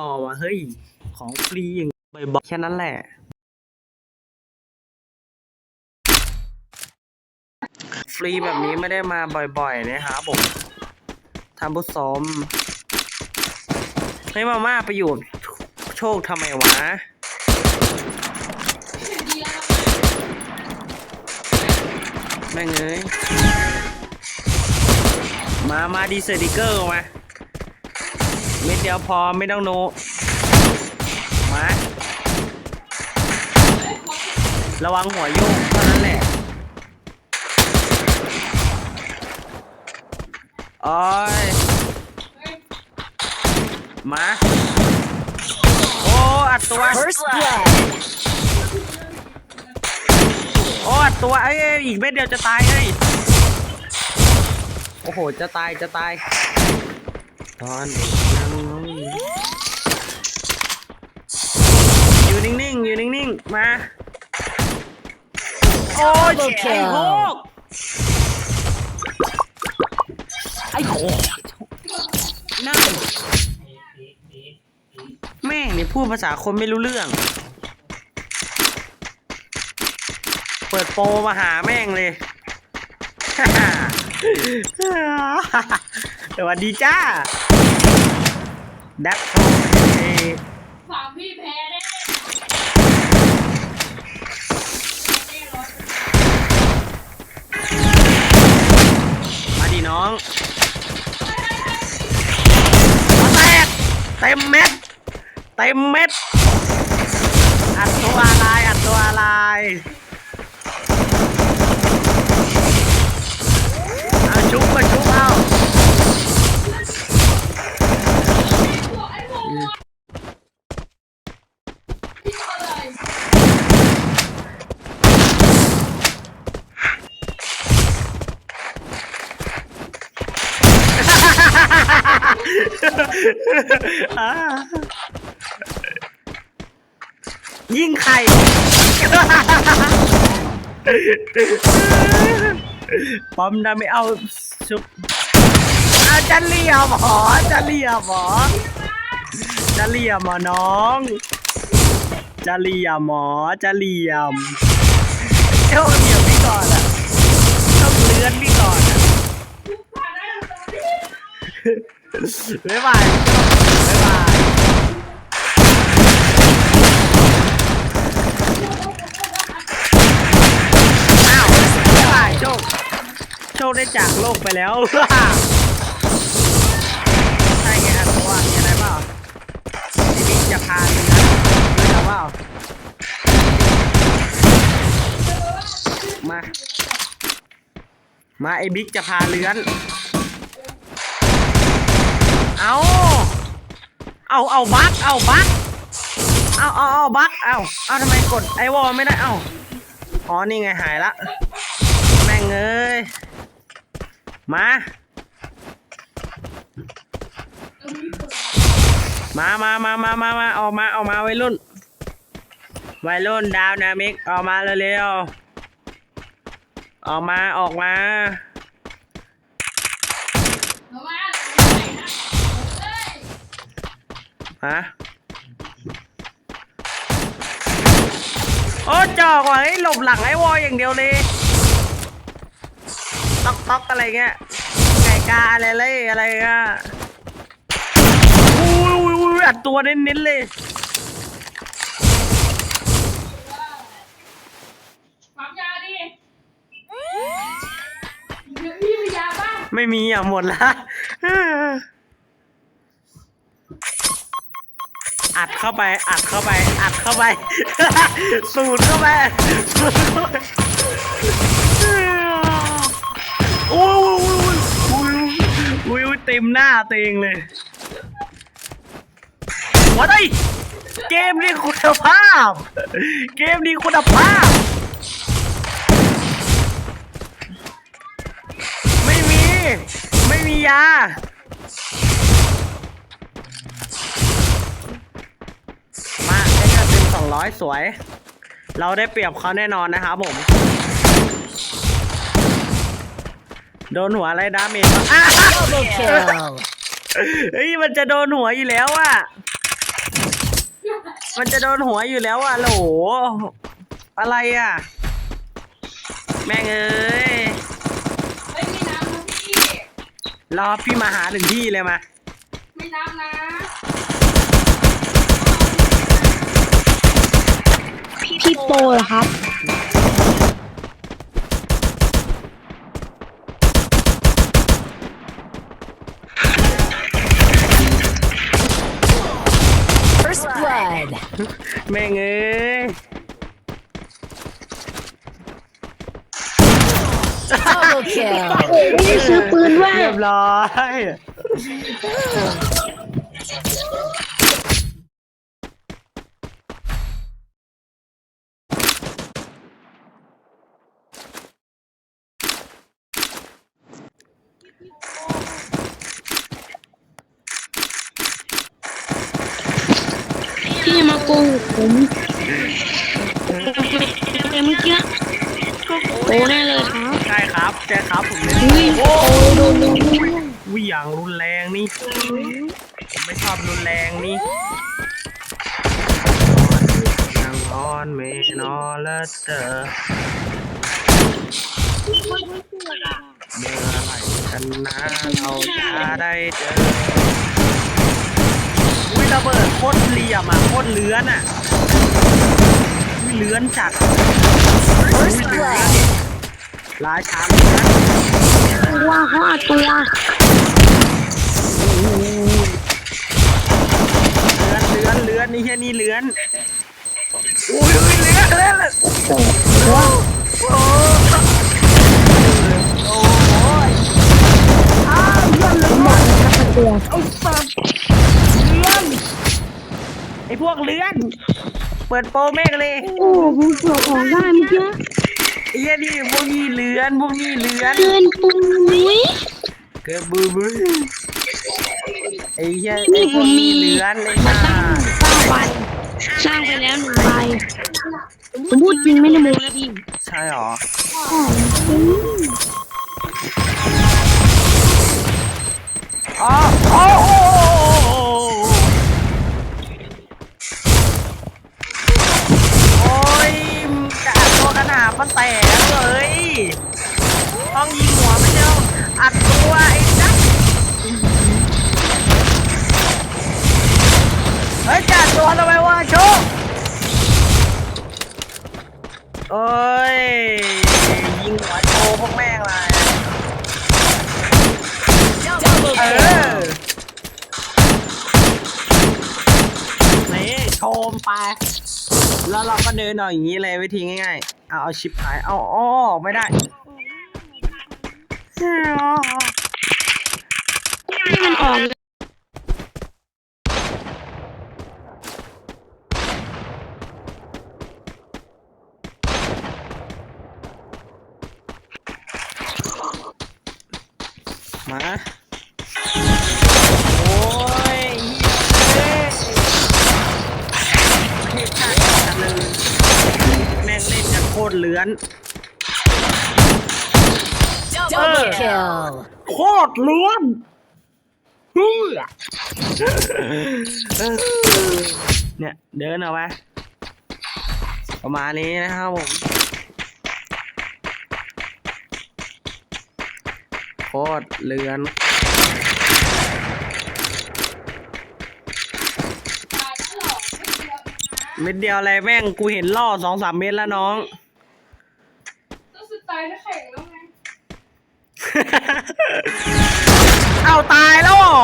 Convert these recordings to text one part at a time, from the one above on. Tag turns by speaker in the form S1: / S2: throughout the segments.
S1: อ๋อว่ะเฮ้ย ของฟรีอย่างบ่อยๆแค่นั้นแหละ ฟรีแบบนี้ไม่ได้มาบ่อยๆนะครับผมท่านผู้ชมให้มาม่าไปอยู่โชคทำไมวะแม่งเอ้ยมา มาดีเซอร์ดิเกอร์มา เม็ดเดียวพอไม่ต้องโนมาระวังหัวโยกเท่านั้นแหละโอ้ยมาโอ้อัดตัว
S2: First blood.
S1: โอ้อัดตัวเอ้ยเอ้ยอีกเม็ดเดียวจะตายเฮ้ยโอ้โหจะตายจะตายตอนนั่ง อยู่นิ่งๆ อยู่นิ่งๆ มา โอ้ยไอ้โคกไอ้โคกนั่นแม่งนี่พูดภาษาคนไม่รู้เรื่อง เปิดโปรมาหาแม่งเลยสวัสดีจ้า ดับโท
S3: ฝากพี่แพ้ได้
S1: มาดิน้องมาแตกเต็มเม็ด เต็มเม็ด อัดตัวอะไร อัดตัวอะไรเอาชุบมาชุบเอา
S3: บอกไอ้โมพี่อะไร
S1: อ่ายิงไข่ ปอมดาไม่เอาชุบอาจะเลียมหอจะเลียมหอจะเลียมหมอน้องจะเลียมหมอจะเลียมเจ้าเลียมพี่ก่อนอะต้องเลื่อนพี่ก่อนอะ
S3: ผ่ได้ตอนนี้
S1: บ๊ายบายบ๊ายบายอ้าวบ๊ายบายโชค โช คได้จากโลกไปแล้วใช่ไงอันตัวมีอะไรเปล่าพี่บิ๊กจะพาเนื้อรู้จักเปล่ามา มาไอ้บิ๊กจะพาเลื้อน เอาเอาเอาบักเอาบักเอาเอาเอาบักเอาเอาทำไมกดไอวอลไม่ได้เอาอ๋อนี่ไงหายละแม่งเอ้ย มา มามามามามามาออกมาออกมาวัยรุ่น วัยรุ่นดาวนามิกออกมาเร็วๆออกมาออกมา
S3: มาไหนนะเอ้ย
S1: ฮะโอ้จอกว่ะเฮ้ยหลบหลังไอ้วอลอย่างเดียวเลย ต๊อกต๊อกอะไรเงี้ยไก่กาอะไรเลยอะไรเงี้ยอุ้ยอุ้ยอุ้ยอัดตัวเน้นๆเลย
S3: ปั๊มยาดิเดี๋ยวพี่มียาบ้าง
S1: ไม่มีอะหมดละอัดเข้าไป อัดเข้าไป อัดเข้าไป สูดเข้าไปสูดเข้าไป ต็มหน้าตัวเองเลยวัดไอเกมนี้คุณภาพ เกมนี้คุณภาพ ไม่มี ไม่มียามาได้เงินเป็นสองร้อยสวย เราได้เปรียบเขาแน่นอนนะครับผม โดนหัวอะไรดาเมจวะอ้าว
S2: Double kill.
S1: เฮ้ยมันจะโดนหัวอยู่แล้วอะมันจะโดนหัวอยู่แล้วอะโหลอะไรอะ แม่งเอ้ย
S3: เฮ้ยไม่น้ำนะพี่
S1: รอพี่มาหาถึงที่เลยมา
S3: ไม่น้ำนะ
S2: พี่โปเหรอครับ
S1: แม่งเอ้ย
S4: Double kill.
S2: ไม่ได้ซื้อปืนด้วย
S1: เรียบร้อย
S2: กหกผมแต่เมื่อกี้ก็โกแน่เลยครับ
S1: ใช่ครับใช่ครับผมเลย
S2: อุ้ยโอ้โดนลุง
S1: วิอย่างรุนแรงนี่ผมไม่ชอบรุนแรงนี่นางนอนไม่นอนแล้วเจอเมื่อไหร่กันนะเราจะได้เจอ วิระเบิดโคตรเหลี่ยมอะโคตรเลื้อนอะวิเลื้อนจัด
S4: First blood.
S1: ราชาเลื้อน
S2: ว่าเขาอัดตัว
S1: เลื้อนเลื้อนเลื้อนนี่แค่นี้เลื้อนอุ้ยเลื้อนเลื้อน
S2: โอ้โห
S1: โอ้โอ้ยอ้าวเลื่อนเลย
S2: บอกเลยครับอัดตัว
S1: เลื่อน เปิดโปรเมกเลย
S2: โอ้ผมเสือกออกได้เมื่อกี้
S1: ไอ้เหี้ยนี่พวกนี้เลื่อนพวกนี้เลื่อน
S2: เกินปุ้ย
S1: เกิดบือบือไอ้เหี้ย
S2: นี่
S1: ไอ้พ
S2: ผ
S1: วก
S2: ม
S1: นี้
S2: มี
S1: เลื่อนเลย
S2: มา
S1: นะ
S2: สร้างสร้างไปสร้างไปแล้วหนึ่งใบผมพูดจริงไม่ได้โม้นะพี่
S1: ใช่หรอ
S2: อ๋อ
S1: แล้วเราก็เดินออกอย่างนี้เลยวิธีง่ายๆ เอาเอาชิปหาย เอาอ้อออกไม่ได้
S2: นี่มันออกเลย
S1: มา โคตรเลื้อน
S4: Double kill.
S1: โคตรเลื้อนเฮ้ยเนี่ยเดินเอาไปประมาณนี้นะครับผม โคตรเลือน
S3: ตายแล้วเหรอไม่เกี่ยวนะ
S1: เม็ดเดียวอะไรแม่งกูเห็นล่อสองสามเม็ดแล้วน้อง
S3: ก็สุดตายแล้วแข่งแล้วไง
S1: เอาตายแล้วเหรอ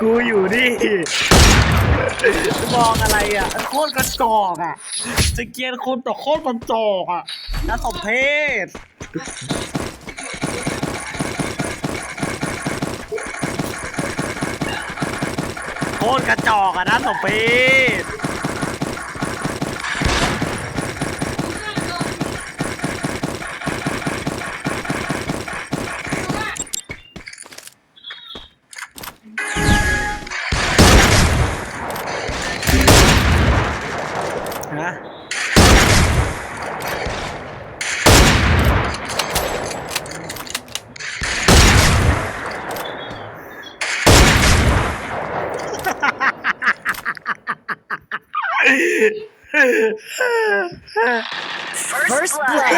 S1: กูอยู่นี่มองอะไรอะ โคตรกระจอกอะสเกียนคนต่อโคตรกระจอกอะน่าสมเพศโค ตรกระจอกอะนะสมเพศฮะ
S4: blood.
S3: ทุบทุบ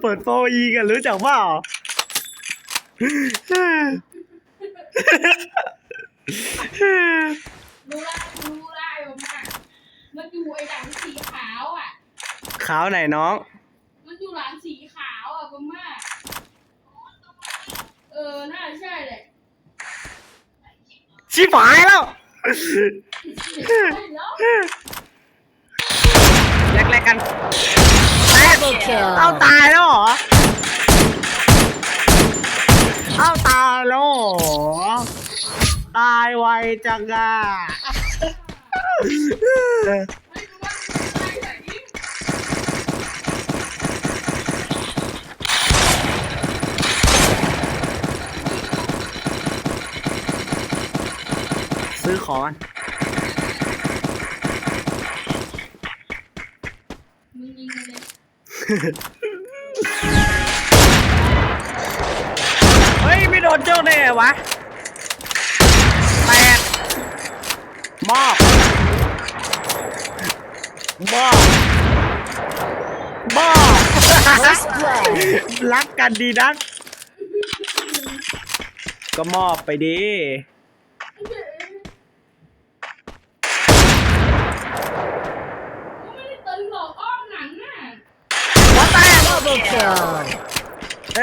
S1: เปิดโปรอีกันรู้จักเปล่า
S3: รู้ละรู้ละ มันอยู่ไอ้หลังสีขาวอะ
S1: ขาวไหนน้อง
S3: มันอยู่หลังสีขาวอะผมว่าเออ น่าใช่แหละ
S1: ชิบหายแล้ว
S3: ใช่แล้ว
S1: แรกๆกันแตก
S4: Double
S1: เอา
S4: kill.
S1: ตายแล้วเหรอ เอาตายแล้วเหรอ ตายไวจังอะ ซื้อของกัน
S3: มึงยิงเลย
S1: เฮ้ยไม่โดนเจ้าได้ไงวะแตกมอบมอ บมอบ
S4: First blood.
S1: รักกันดีนัก ก็มอบไปดี
S3: ก็ไม่ได้ตึงหรอกอ้อมหนังน่ะ
S1: หัวแตก
S4: Double kill.
S1: เอ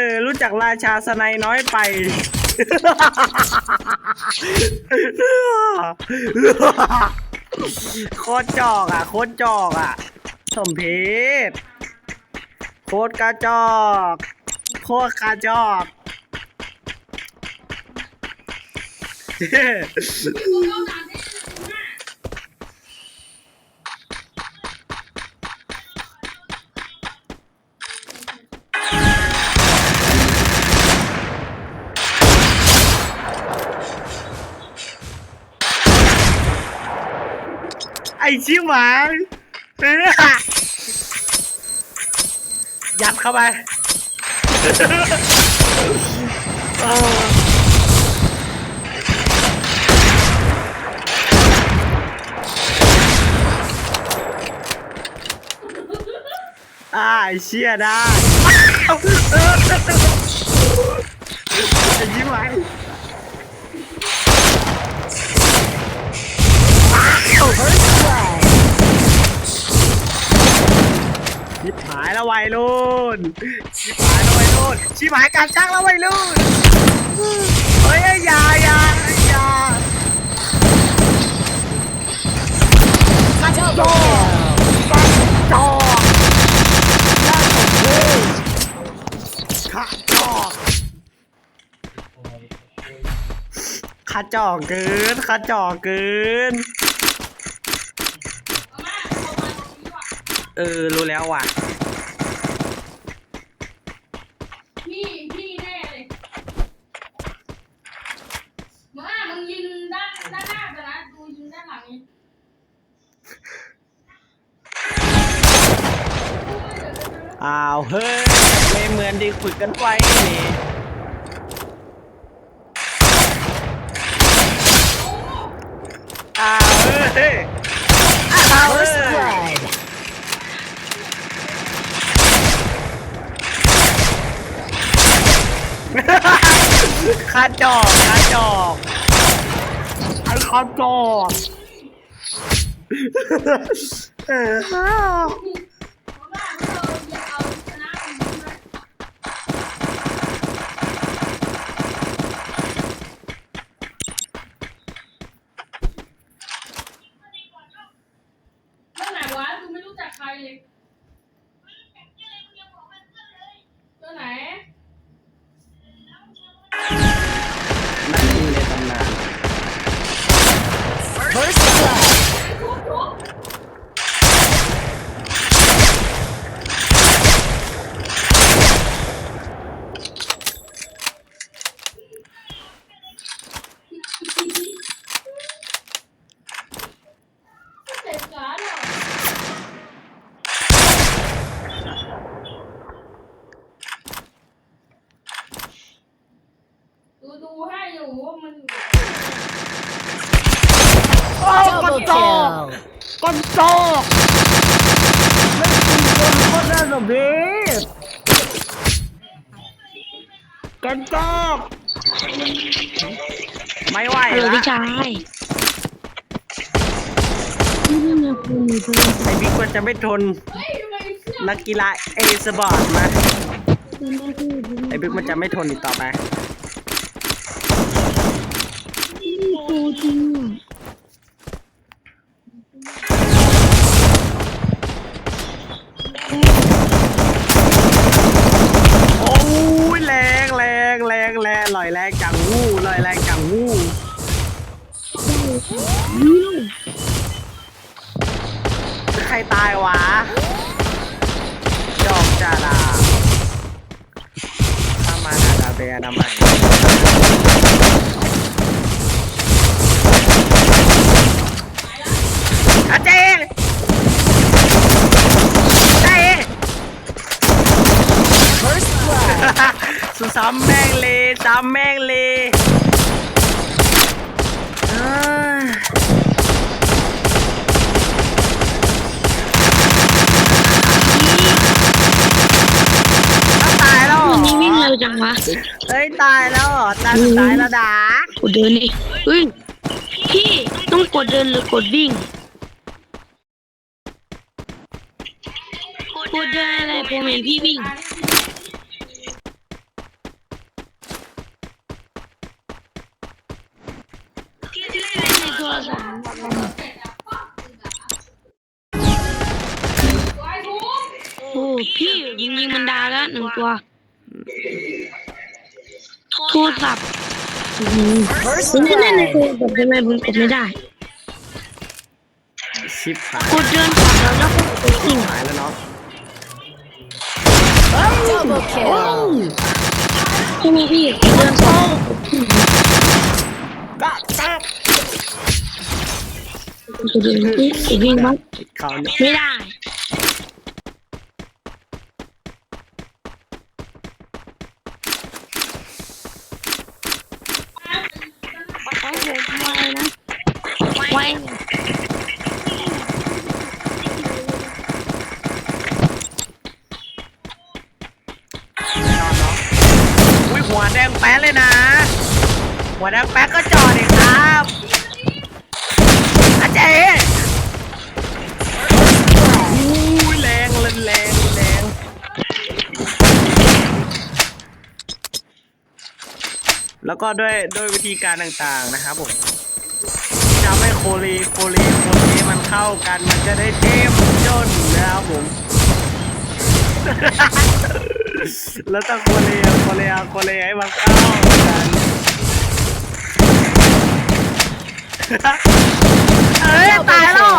S1: อรู้จักราชาสไนน้อยไป โคตรจอกอะ โคตรจอกอะ สมเพชโคตรกระจอก โคตรกระจอก ชิบหายเออยัดเข้าไปเอออ่าไอเชี่ยได้ไอชิบหายายแล้ววัยรุ่นชิบหายแล้ววัยรุ่นชิบหายการช่างแล้ววัยรุ่นเฮ้ยอย่าอย่าอย่า
S4: Double kill.
S1: จอก
S4: Double
S1: ขาจอกขาจอเกินขาจอเกิน
S3: เอามาเอามาตรงนี้ว่ะ
S1: เออ รู้แล้วว่ะ
S3: พี่พี่แน่เลยมึงอะมึงยิงด้านด้านหน้าไปนะกูยิงด้านหลังนี้โอ้ยเดี๋ยวเดี๋ยวเดี๋ยว
S1: อ้าวเฮ้ยไม่เหมื อนที่ฝึกกันไว้นี่อ้าวเฮ้ยอ้าวเฮ้
S4: First
S1: ย
S4: blood.
S1: ข้าจอกข้าจอกไอ้ข้าจอกเออ
S3: ผมว่าเราอย่าเอาชนะมันนะเรื่องไหนวะกูไม่รู้จักใครเลยเรื่องไหน
S1: นั่นคือในตำนาน
S4: First blood.
S3: ทุบทุบ เจ็บขาเนี่ย
S4: Double kill.
S1: ก้นโซกเล่นปืนกลโคตรน่าสมเพชกันโซกไม่ไหว
S2: เออ
S1: ละ
S2: พี่ชายนี่เป็นไงคุณมีเพื่อน
S1: ไอบิ๊กมันจะไม่ทนนักกีฬาเอสบอร์ตมา
S2: ได้ที่
S1: ไอบิ๊กมันจะไม่ทนอีกต่อไป
S2: โตจริง อ
S1: ยแรงจังหู้ลอยแรงจังหู้ใครตายวะดอกจาดาถ้ามาดาดาเบียนามัยอาเจงเจง
S4: First blood.
S1: สุซ้ำแม่งเลยซ้ำแม่งเลยเอ้ยเอาตายแล้วเหร
S2: วั
S1: อน
S2: นี้วิ่งเร็วจังวะ
S1: เฮ้ยตายแล้วเหรอตายสุดท้ายแล้วดาก
S2: ดเดินดิเฮ้ยพี่ต้องกดเดินหรือกดวิ่งกดเดินอะไรผมเห็นพี่วิ่ง ในโทรศัพท์
S3: ไว้ทุก
S2: โอ้พี่ยิงยิงมันดาวแล้วหนึ่งตัวโทรศัพท์
S4: First
S2: ผมจะเล่นในโทร
S4: blood.
S2: ศัพท์ทำไมผมกดไม่ได้
S1: ชิปหาย
S2: กดเดินก่อนแล้วแล้วก็กดวิ่ง
S1: หายแล้วเนาะ
S4: Double kill.
S2: ใช่ไหมพี่กดเดินก่อน
S1: ก็แซ่บ
S2: กดเดินพี่กดวิ่งบ้าง
S1: เขาเนี่ย
S2: ไม่ได้ขอผมไวนะไว
S1: อุ้ยหัวแดงแป๊ะเลยนะ หัวแดงแป๊ะก็จ แล้วก็ด้วยด้วยวิธีการต่างๆนะครับผมทำให้โคลีโคลีโคลีมันเข้ากันมันจะได้เจ้มจนนะครับผม แล้วต้องโคเรียโคเรียโคเรียให้มันเข้ากันเอ้ยตายแล้วเหรอ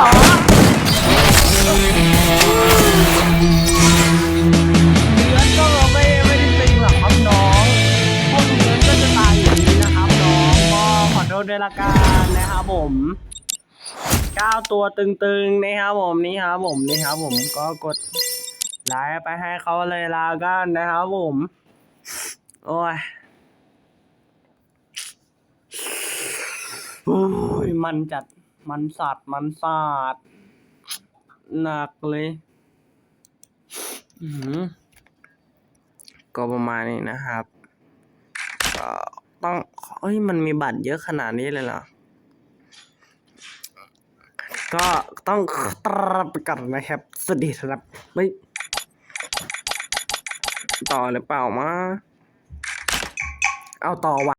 S1: ด้วยละกันนะครับผมเก้าตัวตึงๆนะครับผมนี่ครับผมนี่ครับผมก็กดไลฟ์ไปให้เขาเลยลากันนะครับผม โอ้ยโอ้ยมันจัดมันสัตว์มันสาดหนักเลยอือหือก็ประมาณนี้นะครับก็ ต้องเอ้ยมันมีบัตรเยอะขนาดนี้เลยเหรอ ก็ต้องตรับกันนะครับ สวัสดีครับ ไม่ ต่อหรือเปล่ามา เอาต่อวะ